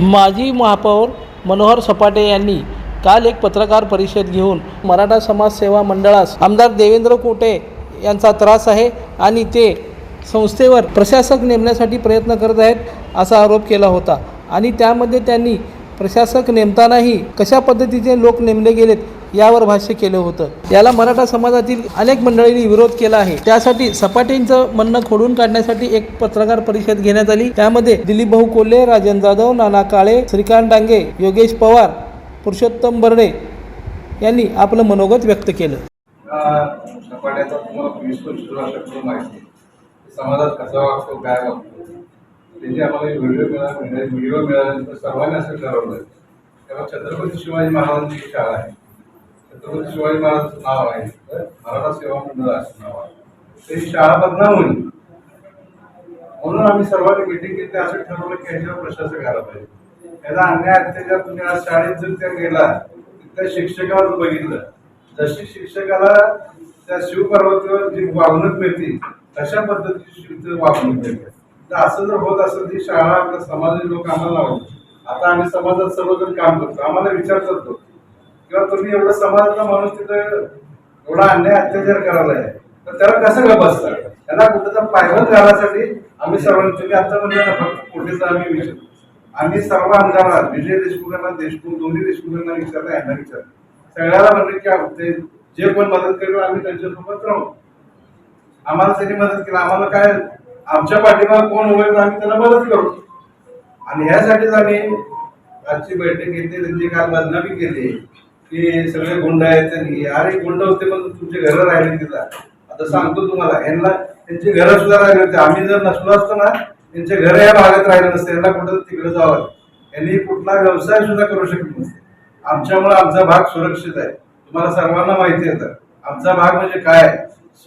माजी महापौर मनोहर सपाटे यांनी काल एक पत्रकार परिषद घेऊन मराठा समाज सेवा मंडळास आमदार देवेंद्र कोटे यांचा त्रास आहे आणि ते संस्थेवर प्रशासक नेमण्यासाठी प्रयत्न करत आहेत असा आरोप केला होता. आणि त्यामध्ये त्यांनी प्रशासक नेमतानाही कशा पद्धतीचे लोक नेमले गेलेत यावर भाष्य केलं होतं. याला मराठा समाजातील अनेक मंडळींनी विरोध केला आहे. त्यासाठी सपाटींचं म्हणणं खोडून काढण्यासाठी एक पत्रकार परिषद घेण्यात आली. त्यामध्ये दिलीप भाऊ कोल्हे राजन जाधव नाना काळे श्रीकांत डांगे योगेश पवार पुरुषोत्तम बर्डे यांनी आपलं मनोगत व्यक्त केलं. समाजात कसा वागतो काय वागतो? त्याचे आम्हाला व्हिडिओ मिळाला म्हणजे व्हिडिओ मिळाल्यानंतर सर्वांनी असं ठरवलं तेव्हा छत्रपती शिवाजी महाराजांची एक शाळा आहे. छत्रपती शिवाजी महाराजांचं नाव आहे तर मराठा सेवा मंडळ असं नाव आहे. ते शाळा बदनाम होईल. म्हणून आम्ही सर्वांनी मिटिंग घेतली असं ठरवलं की ह्याच्यावर प्रशासक घाला पाहिजे. त्याला अन्याय अत्याचार तुम्ही आज शाळेत जर त्या गेला त्या शिक्षकावर बघितलं जशी शिक्षकाला त्या शिवपार्वतीवर जी वागणूक मिळते तशा पद्धतीची शिव- वागणूक मिळते. तर असं जर होत असेल ती शाळा आपल्या समाजाचे लोक आम्हाला लावले आता आम्ही समाजात सर्वजण काम करतो. आम्हाला विचार करतो. किंवा तुम्ही एवढा समाजातला माणूस तिथं एवढा अन्याय अत्याचार करायला आहे तर त्याला कसं गप बसतं त्यांना कुठेचा पायबंद घालायसाठी आम्ही सर्वांनी तुम्ही आता म्हणजे फक्त कुठेचा आम्ही विचार आम्ही सर्व आमदारांना विजय देशमुखांना देशमुख दोन्ही देशमुखांना विचारलं यांना विचारलं. सगळ्याला म्हणलं की ते जे पण मदत करेल आम्ही त्यांच्यासोबत राहू. आम्हाला त्यांनी मदत केली. आम्हाला काय आमच्या पाठीमागे कोण उभे तर आम्ही त्यांना मदत करू. आणि ह्यासाठीच आम्ही आजची बैठक घेतली त्यांची काल बदनामी केली. की सगळे गुंड आहेत त्यांनी अरे गुंड होते पण तुमचे घरं राहिले तिथं. आता सांगतो तुम्हाला यांना त्यांची घरं सुद्धा राहिले होते आम्ही जर नसलो असतो ना त्यांचे घर या भागात राहिले नसते. यांना कुठं तिकडे जावं यांनी कुठला व्यवसाय सुद्धा करू शकत नसते. आमच्यामुळे आमचा भाग सुरक्षित आहे. तुम्हाला सर्वांना माहिती आहे तर. आमचा भाग म्हणजे काय?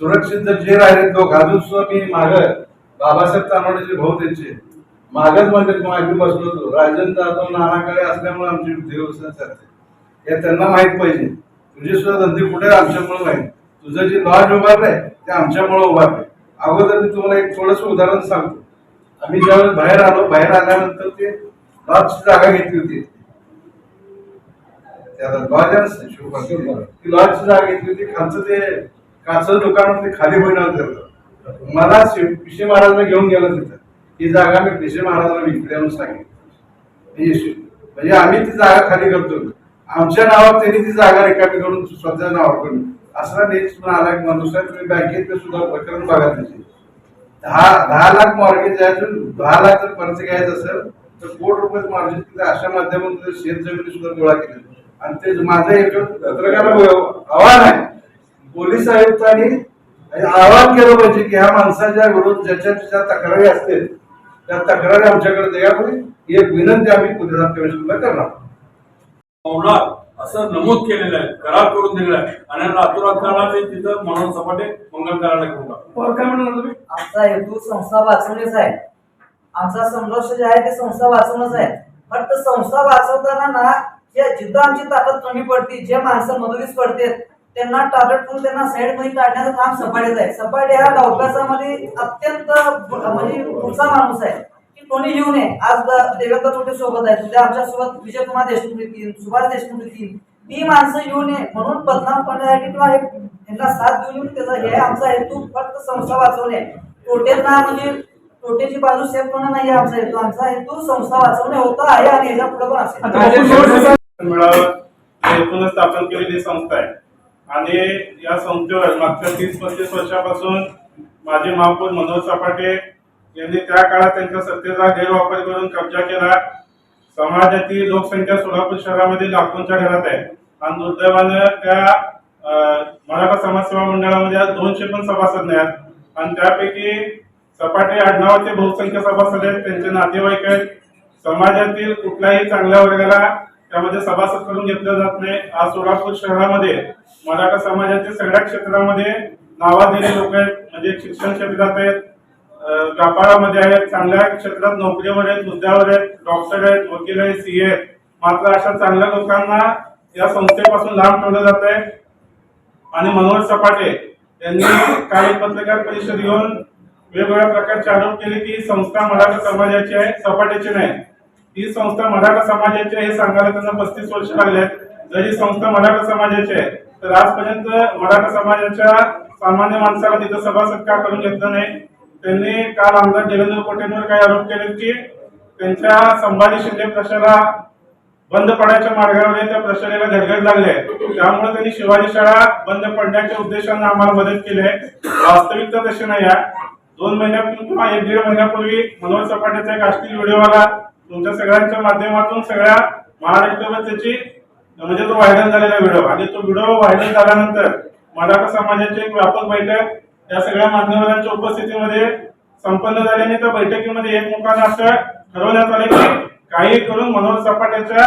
सुरक्षित जर जे राहिले लोक अजून सुद्धा मी मागं बाबासाहेब तानवडेचे भाऊ त्यांचे. मागच म्हणजे आम्ही बसलो होतो. राजन जाधव नानाकडे असल्यामुळे आमची देवस्थान चालते. हे त्यांना माहीत पाहिजे. तुझे सुद्धा धंदे कुठे आमच्यामुळे माहीत? तुझं जे लॉज उभारलंय ते आमच्यामुळे उभारलंय. अगोदर मी तुम्हाला एक थोडस उदाहरण सांगतो. आम्ही ज्यावेळेस बाहेर आलो बाहेर आल्यानंतर ते लॉजची जागा घेतली होती. ते लॉज आहे ना ती लॉजची जागा घेतली होती. खालचं ते काच दुकान खाली होईना त्याचं मला शिव- पिशे महाराजला घेऊन गेलं तिथं. ही जागा मी पिशे महाराजांना विकली म्हणून सांगितलं. म्हणजे म्हणजे आम्ही ती जागा खाली करतो. आमच्या नावावर त्यांनी ती जागा रिकामी करून स्वतःच्या नावावर करून. असं नाही आला एक माणूस आहे तुम्ही बँकेत सुद्धा प्रकरण बघा त्याची दहा दहा लाख मॉर्गेज आहे अजून दहा लाख जर कर्ज घ्यायचं असेल तर कोट रुपये मार्जिन तिथे अशा माध्यमातून शेत जमिनी सुद्धा गोळा केले आणि ते माझं एक पत्रकार आव्हान आहे. पोलीस आयुक्तांनी आवाहन केलं पाहिजे की ह्या माणसाच्या विरोध ज्याच्या ज्याच्या तक्रारी असतील त्या तक्रारी आमच्याकडे द्यावी ही एक विनंती आम्ही पोलिसांना कमिशनला करणार. असं नमूद केलेलं आहे करार करून दिलेला आहे. आणि रातोरात्राला ते तिथं मनोज सपाटे मंगल करायला घेऊन. काय म्हणणार तुम्ही? आमचा हेतू संस्था वाचवणेच आहे. आमचा संघर्ष जे आहे ते संस्था वाचवणंच आहे. फक्त संस्था वाचवताना ना जिथं आमची ताकद कमी पडते जे माणसं मदतीस पडते त्यांना टार्गेट करून त्यांना साईडमध्ये काढण्याचं काम सपाटेच आहे. सपाटे हा डावप्याचामध्ये अत्यंत म्हणजे पुढचा माणूस आहे. की कोणी येऊ नये. आज देवेंद्र कोटे सोबत आहे. उद्या आमच्यासोबत विजयकुमार देशमुख येतील सुभाष देशमुख येतील. ती माणसं येऊ नये म्हणून बदनाम करण्यासाठी किंवा हे यांना साथ देऊन येऊन त्याचा हे आमचा हेतू फक्त संस्था वाचवणे तोटेंना म्हणजे तोटेची बाजू सेफ करणं नाही आहे आमचा. हेतू आमचा हेतू संस्था वाचवणे होता आहे आणि याच्यापुढे पण असेल. मिळावं स्थापन केलेली संस्था आहे. आणि या संस्थेवर मागच्या तीस पस्तीस वर्षापासून माजी महापौर मनोज सपाटे यांनी त्या काळात त्यांच्या सत्तेचा गैरवापर करून कब्जा केला. समाजाची लोकसंख्या सोलापूर शहरामध्ये लाखोंच्या घरात आहे. आणि दुर्दैवानं त्या मराठा समाजसेवा मंडळामध्ये आज दोनशे पण सभासद नाही आहेत. आणि त्यापैकी सपाटे आडनावाचे बहुसंख्य सभासद आहेत. त्यांचे नातेवाईक आहेत. समाजातील कुठल्याही चांगल्या वर्गाला त्यामध्ये सभासद करून घेतलं जात नाही. आज सोलापूर शहरामध्ये मराठा समाजाच्या सगळ्या क्षेत्रामध्ये नावाजलेले लोक आहेत. म्हणजे शिक्षण क्षेत्रात आहेत व्यापारामध्ये आहेत चांगल्या क्षेत्रात नोकरीवर आहेत मुद्द्यावर आहेत डॉक्टर आहेत वकील आहेत सी आहेत. मात्र अशा चांगल्या लोकांना या संस्थेपासून लांब ठेवलं जात आहे. आणि मनोहर सपाटे यांनी काही पत्रकार परिषद घेऊन वेगवेगळ्या प्रकारचे आरोप केले की संस्था मराठा समाजाची आहे सपाट्याची नाही. ही संस्था मराठा समाजाची आहे. हे सांगायला त्यांना पस्तीस वर्ष लागले आहेत. ही संस्था मराठा समाजाची आहे तर आजपर्यंत मराठा समाजाच्या सामान्य माणसाला तिथं सभासद का करून घेतलं नाही. त्यांनी काल आमदार देवेंद्र कोटेंवर काही आरोप केले की त्यांच्या संभाजी शिंदे प्रशाला बंद पडायच्या मार्गावर त्या प्रशालेला घडघड लागले. त्यामुळे त्यांनी शिवाजी शाळा बंद पडण्याच्या उद्देशाने आम्हाला मदत केली आहे. वास्तविकता तशी नाही आहे. दोन महिन्यापूर्वी किंवा एक दीड महिन्यापूर्वी मनोहर सपाट्याचा एक अश्लील व्हिडिओ आला. तुमच्या सगळ्यांच्या माध्यमातून सगळ्या महाराष्ट्रभर त्याची म्हणजे तो व्हायरल झालेला व्हिडिओ. आणि तो व्हिडिओ व्हायरल झाल्यानंतर मराठा समाजाची एक व्यापक बैठक या सगळ्या मान्यवरांच्या उपस्थितीमध्ये संपन्न झाली आणि त्या बैठकीमध्ये एकमेकांना असं ठरवण्यात आले की काही करून मनोहर सपाट्याच्या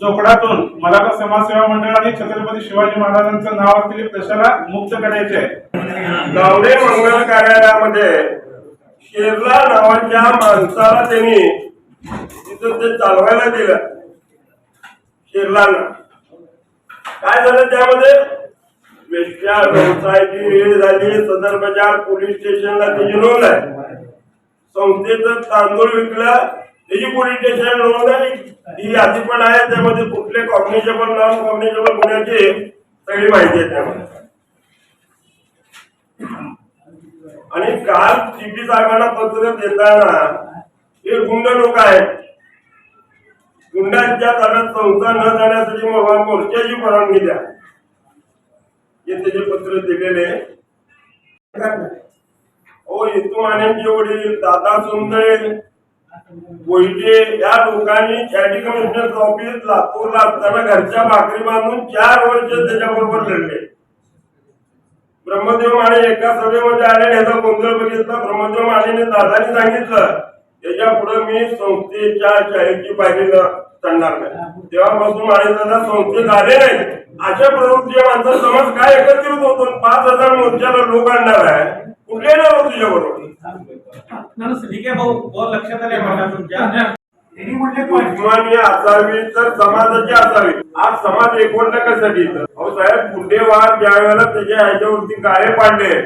जोकडातून मराठा समाजसेवा मंडळ आणि छत्रपती शिवाजी महाराजांचं नाव असलेली प्रशाला मुक्त करायचे. गावडे मंगल कार्यालयामध्ये शेरला नावाच्या माणसाला त्यांनी तिथं ते चालवायला दिलं शेरलांना. काय झालं त्यामध्ये? वेश्या व्यवसायाची रेड झाली. सदर बाजार पोलीस स्टेशनला त्याची नोंद आहे संस्थेचं तांदूळ विकलं. त्याची पोलीस स्टेशन नोंद आहे ही यादी पण आहे. त्यामध्ये कुठले कॉग्निजेबल नॉन कॉग्निजेबल गुन्ह्याची सगळी माहिती आहे त्यामध्ये. आणि काल टीपी साहेबांना पत्र देताना हे गुंड लोक आहेत. गुंडांच्या ताब्यात संस्था न जाण्यासाठी मला मोर्चाची परवानगी द्या हे त्याचे पत्र दिलेले. हो, ओ येतू आनंदचे वडील दादा सुंदरे बोईटे या लोकांनी कॅडी कमिशनर ऑफिस लातूरला असताना घरच्या भाकरी बांधून चार वर्ष त्याच्याबरोबर लढले. ब्रह्मदेव माने एका सभेमध्ये आले आणि याचा गोंधळ बघितला. ब्रह्मदेव मानेने दादाने सांगितलं त्याच्या पुढे मी संस्थेच्या शाळेची पायरीला चढणार नाही. तेव्हापासून माने दादा संस्थेत आले नाही. अशा प्रवृत्ती माणसं समाज काय एकत्रित होतो? पाच हजार मोर्चाला लोक आणणार आहे कुठले होते तुझ्या बरोबर? ठीक आहे भाऊ. लक्षात आले मला तुमच्या. उस्मानी असावी तर समाजाची असावी. आज समाज एकवटला कशासाठी? अहो साहेब गुंडेवार ज्या वेळेला त्याच्या ह्याच्यावरती गाळे पाडले.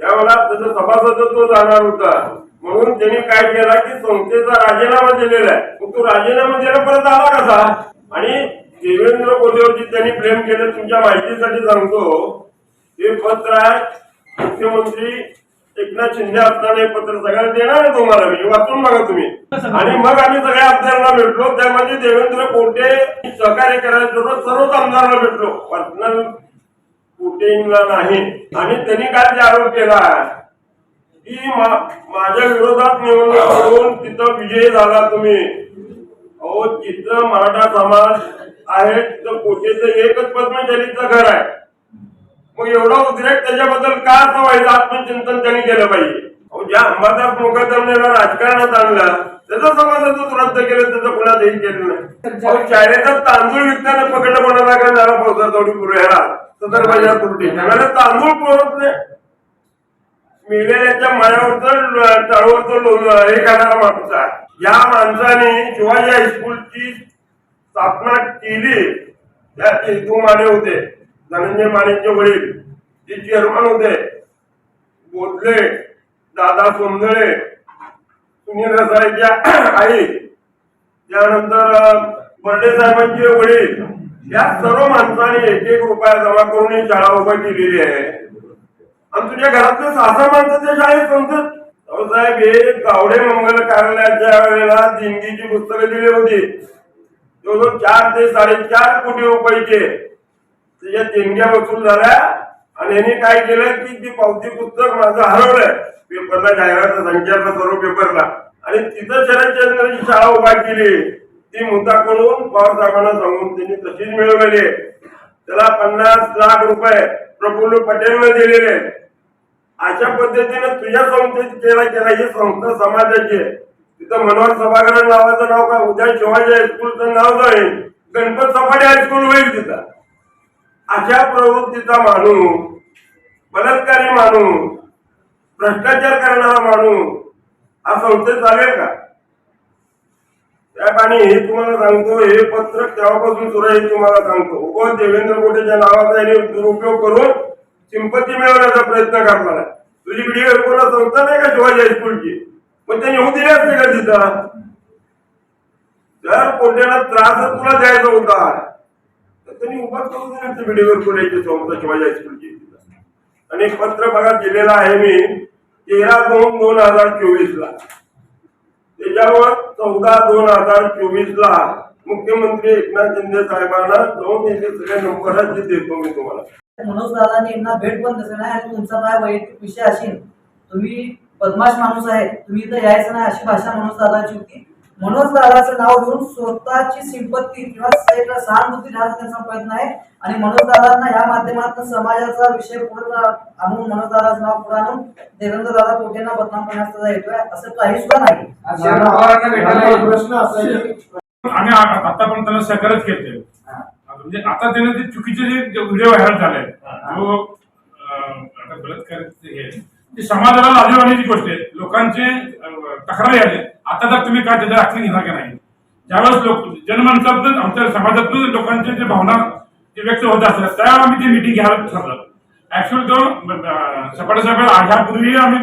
त्यावेळेला त्याचा सभासदत्व जाणार होता. म्हणून त्यांनी काय केला की संस्थेचा राजीनामा दिलेला आहे. तो राजीनामा द्यायला परत आला कसा? आणि देवेंद्र कोल्हेवरती त्यांनी प्रेम केलं तुमच्या माहितीसाठी सांगतो. हे पत्र आहे मुख्यमंत्री एकनाथ शिंदे असताना हे पत्र सगळ्यांना देणार आहे तुम्हाला मी. वाचून बघा तुम्ही. आणि मग आम्ही सगळ्या आमदारांना भेटलो. त्यामध्ये देवेंद्र कोटे सहकार्य करायला सर्वच आमदारांना भेटलो. पर्सनल कोटेला नाही. आणि त्यांनी काय आरोप केला की माझ्या विरोधात निवडणूक करून तिथं विजयी झाला तुम्ही. अहो तिथं मराठा समाज आहे तिथं कोटेचं एकच पद्मचारीचं घर आहे. मग एवढा उद्रेक त्याच्याबद्दल का असं व्हायचं आत्मचिंतन त्यांनी केलं पाहिजे. अहो ज्या अंबादास मोकदमनेला राजकारणात आणलं त्याचं समाजाचं रद्द केलं त्याचं कुणाचंही केलं नाही. अहो शाळेचा तांदूळ विकताना पकडलं कोणाला का? जरा पावसा थोडी ह्याला सदर बाजार तुरटी तांदूळ पुरत नाही. मेलेल्याच्या मायावरचं तळवरचं हे करणारा माणूस आहे. या माणसाने शिवाजी हायस्कूलची स्थापना केली त्या केतू माने होते धनंजय मानेचे वडील ते चेअरमन होते बोधले दादा सोंदळे सुनील रसाळेच्या आई त्यानंतर बर्डे साहेबांचे वडील या सर्व माणसाने एक एक रुपया जमा करून ही शाळा उभा केलेली आहे. आणि तुझ्या घरातले सहा माणसं त्या शाळेत सांगतात अहो साहेब हे गावडे मंगल कार्यालयाच्या वेळेला जिंदगीची पुस्तकं दिली होती. जवळजवळ चार ते साडेचार कोटी रुपयाचे त्याच्या देणग्या वसूल झाल्या आणि यांनी काय केलं की ती पावती पुस्तक माझं हरवलंय. पेपरला जाहिरात संचारला सर्व पेपरला. आणि तिथं शरदचंद्राची शाळा उभा केली. ती मुद्दा करून पवार साहेबांना सांगून त्यांनी तशीच मिळवलेली त्याला पन्नास लाख रुपये प्रफुल्ल पटेलने दिलेले आहेत. अशा पद्धतीने तुझ्या संस्थेत केला गेला ही संस्था समाजाची आहे. तिथं मनोहर सभागृह नावाचं नाव काय उद्या शिवाजी हायस्कूलचं नाव जाईल गणपत सफाटे हायस्कूल होईल तिथं. अशा प्रवृत्तीचा माणूस बलात्कारी माणूस भ्रष्टाचार करणारा माणूस हा संस्थेत चालेल का? त्या आणि हे तुम्हाला सांगतो हे पत्र तेव्हापासून सुरू आहे तुम्हाला सांगतो. उगाच देवेंद्र मोठेच्या नावाचा दुरुपयोग करून सिंपत्ती मिळवण्याचा प्रयत्न करणार आहे तुझी पिढी कोणा संस्था नाही का शिवाजी हायस्कूलची पण त्यांनी होऊ दिली असते का तिथं? जर कोणत्याला त्रास तुला द्यायचा होता तर त्यांनी उभा करून दिली असते व्हिडिओ संस्था शिवाजी हायस्कूलची आणि एक पत्र बघा दिलेला आहे मी तेरा दोन दोन हजार चोवीस ला त्याच्यावर चौदा दोन हजार चोवीस ला मुख्यमंत्री एकनाथ शिंदे साहेबांना जाऊन त्याचे सगळ्या नंबर देतो मी तुम्हाला. मनोज दादांनी यांना भेट पण दिसत नाही आणि तुमचा काय वैयक्तिक विषय असेल तुम्ही बदमाश माणूस आहे तुम्ही इथं यायचं नाही अशी भाषा मनोज दादाची होती. मनोज दादाचं नाव घेऊन स्वतःची सिंपत्ती किंवा सहानुभूती घ्यायचा त्यांचा प्रयत्न आहे आणि मनोज दादांना या माध्यमातून समाजाचा विषय पुढे आणून मनोज दादाचं नाव पुढे आणून देवेंद्र दादा कोटेंना बदनाम करण्याचा येतोय असं काही सुद्धा नाही. प्रश्न असा आहे की आम्ही आतापर्यंत सहकार्यच केले म्हणजे आता त्याने ते चुकीचे जे व्हिडिओ व्हायरल झाले जो आता हे ती समाजाला लाजीवानीची गोष्ट आहे. लोकांचे तक्रारी आले आता तर तुम्ही काय त्याच्या ऍक्शन घेणार का नाही? ज्यावेळेस लोक जनमानसातून आमच्या समाजातून लोकांचे जे भावना जे व्यक्त होत असतात त्यावेळेला आम्ही ती मिटिंग घ्यायला ठरलं. ऍक्च्युअली तो सपाटे साहेब ह्यापूर्वी आम्ही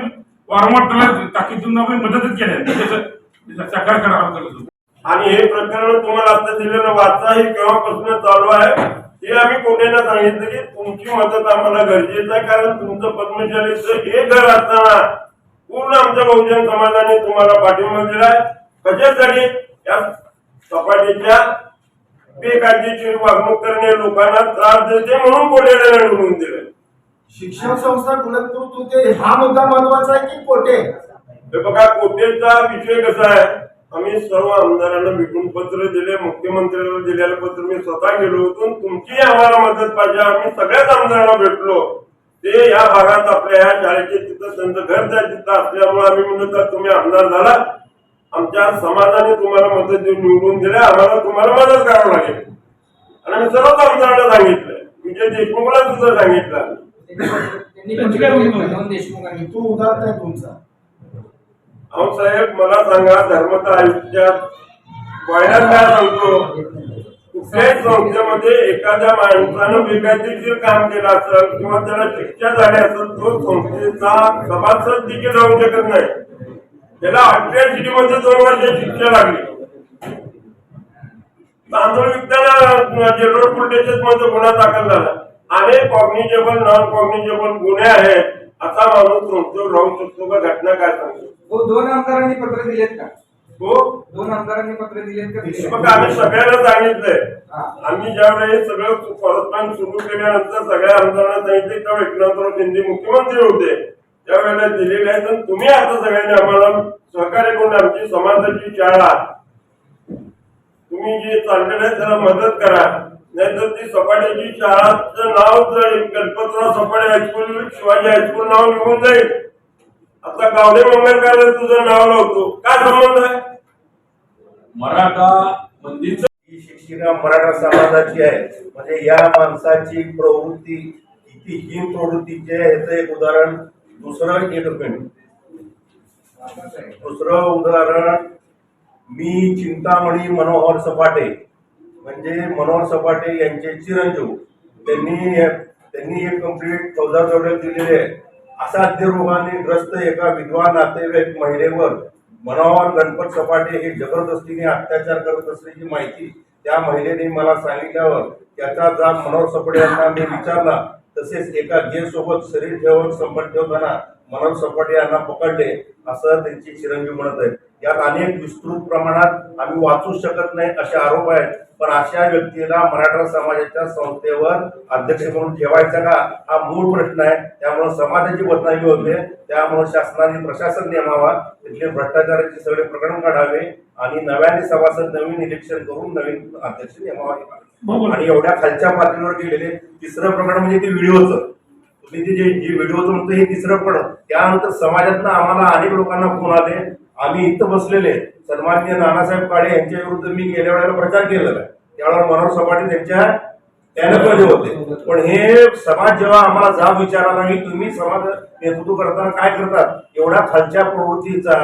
वारंवार त्याला ताकीदून आम्ही मदतच केली त्याचं त्याचं सहकार्य करावं लागत होतं आणि हे प्रकरण तुम्हाला आता दिलेलं वाचा हे केव्हापासून चालू आहे हे आम्ही कोणत्याला सांगितलं की तुमची मदत आम्हाला गरजेचं आहे कारण तुमचं पद्मशालीचं हे घर असताना पूर्ण आमच्या बहुजन समाजाने तुम्हाला पाठिंबा दिलाय. कशासाठी? या सपाटीच्या बेकायदेशीर वागणूक करणे लोकांना त्रास देते म्हणून कोट्याला निवडून दिलं शिक्षण संस्था होते हा मुद्दा महत्त्वाचा आहे की कोटे हे बघा कोटेचा विषय कसा आहे? आम्ही सर्व आमदारांना भेटून पत्र दिले मुख्यमंत्र्यांना दिलेलं पत्र मी स्वतः गेलो होतो. तुमची आम्हाला मदत पाहिजे आम्ही सगळ्याच आमदारांना भेटलो. ते या भागात आपल्या ह्या शाळेचे तिथं त्यांचं घर त्या तिथं असल्यामुळे आम्ही म्हणलो तर तुम्ही आमदार झाला. आमच्या समाजाने तुम्हाला मदत देऊन निवडून दिल्या आम्हाला तुम्हाला मदत करावं लागेल. आणि आम्ही सर्वच आमदारांना सांगितलं. विजय देशमुखला सुद्धा सांगितलं. तो उदाहरण आहे तुमचा. अहो साहेब मला सांगा धर्मता आयुष्यात पहिल्याच काय सांगतो? कुठल्याही संस्थेमध्ये एखाद्या माणसानं बेकायदेशीर काम केलं असेल किंवा त्याला शिक्षा झाली असेल तो संस्थेचा सभासद देखील राहू शकत नाही. त्याला अठ्ठ्याऐंशी मध्ये दोन वर्ष शिक्षा लागली. तांदूळ विकताना जेलरोड पोलीसमध्ये गुन्हा दाखल झाला. अनेक कॉग्निजेबल नॉन कॉग्निजेबल गुन्हे आहेत असा माणूस संस्थेवर राहू शकतो का? घटना काय सांगतो? हो दोन आमदारांनी पत्र दिलेत का? तो दोन आमदारांनी पत्र दिलेत का? मग आम्ही सगळ्यांना सांगितलंय. आम्ही ज्यावेळेस सगळं परस्पर सुरू केल्यानंतर सगळ्या आमदारांना सांगितले तेव्हा एकनाथराव शिंदे मुख्यमंत्री होते. त्यावेळेला दिलेले आहेत आणि तुम्ही आता सगळ्यांनी आम्हाला सहकार्य करून आमची समाजाची शाळा तुम्ही जे चाललेलं आहे त्याला मदत करा. नाहीतर ती सपाट्याची शाळाचं नाव जर गणपतराव सपाटे हायस्कूल शिवाजी हायस्कूल नाव निघून जाईल. आता गावडे मंगलकार तुझं नाव लावतो. काय संबंध आहे? मराठा मंदिर ही शिक्षिका मराठा समाजाची आहे. म्हणजे या माणसाची प्रवृत्ती किती हीन प्रवृत्तीची आहे याचं एक उदाहरण दुसरं एक दुसरं उदाहरण मी चिंतामणी मनोहर सपाटे म्हणजे मनोहर सपाटे यांचे चिरंजीव. त्यांनी त्यांनी एक कंप्लीट चौदा जोडे दिलेले आहे. असाध्य रोगाने ग्रस्त एका विद्वान नातेवाईक महिलेवर मनोहर गणपत सपाटे हे जबरदस्तीने अत्याचार करत असल्याची माहिती त्या महिलेने मला सांगितल्यावर त्याचा जाब मनोहर सपाटे यांना मी विचारला तसेच एका गेसोबत शरीर ठेवून संबंध ठेवताना मनोहर सपाटे यांना पकडले असं त्यांची चिरंजीव म्हणत आहे यात अनेक विस्तृत प्रमाणात आम्ही वाचू शकत नाही असे आरोप आहेत. पण अशा व्यक्तीला मराठा समाजाच्या संस्थेवर अध्यक्ष म्हणून ठेवायचा का? हा मूळ प्रश्न आहे. त्यामुळे समाजाची बदनामी होते. त्यामुळे शासनाने प्रशासन नेमावा. तिथले भ्रष्टाचाराचे सगळे प्रकरण काढावे आणि नव्याने सभासद नवीन इलेक्शन करून नवीन अध्यक्ष नेमावा. आणि एवढ्या खालच्या पातळीवर गेलेले तिसरं प्रकरण म्हणजे ते व्हिडिओचं. तुम्ही ते जे व्हिडिओचं म्हणतो हे तिसरं पण त्यानंतर समाजातनं आम्हाला अनेक लोकांना फोन आले. आम्ही इथं बसलेले सन्मान्य नानासाहेब काळे यांच्या विरुद्ध मी गेल्या वेळेला प्रचार केलेला आहे. त्यावेळेला मनोहर सपाटे त्यांच्या कॅनपमध्ये होते. पण हे समाज जेव्हा आम्हाला जाब विचारायला की तुम्ही समाज नेतृत्व करताना काय करतात? एवढ्या खालच्या प्रवृत्तीचा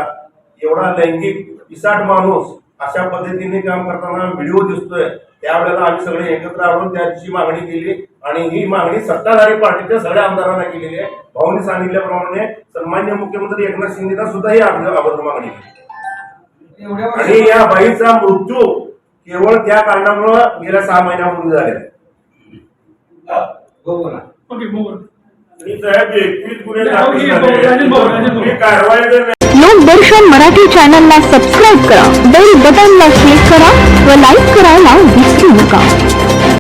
एवढा लैंगिक पिसाट माणूस अशा पद्धतीने काम करताना व्हिडिओ दिसतोय. त्यावेळेला आम्ही सगळे एकत्र आणून त्याची मागणी केली. आणि ही मागणी सत्ताधारी पार्टीच्या सगळ्या आमदारांना केलेली आहे. भाऊनी सांगितल्याप्रमाणे सन्मान्य मुख्यमंत्री एकनाथ शिंदेना सुद्धा ही आवर्जून मागणी आणि या बाईचा मृत्यू केवळ त्या कारणामुळं गेल्या सहा महिन्यापूर्वी झालेला लोकदर्शन मराठी चॅनलला सबस्क्राईब करा. बेल बटनला क्लिक करा व लाईक करायला विसरू नका.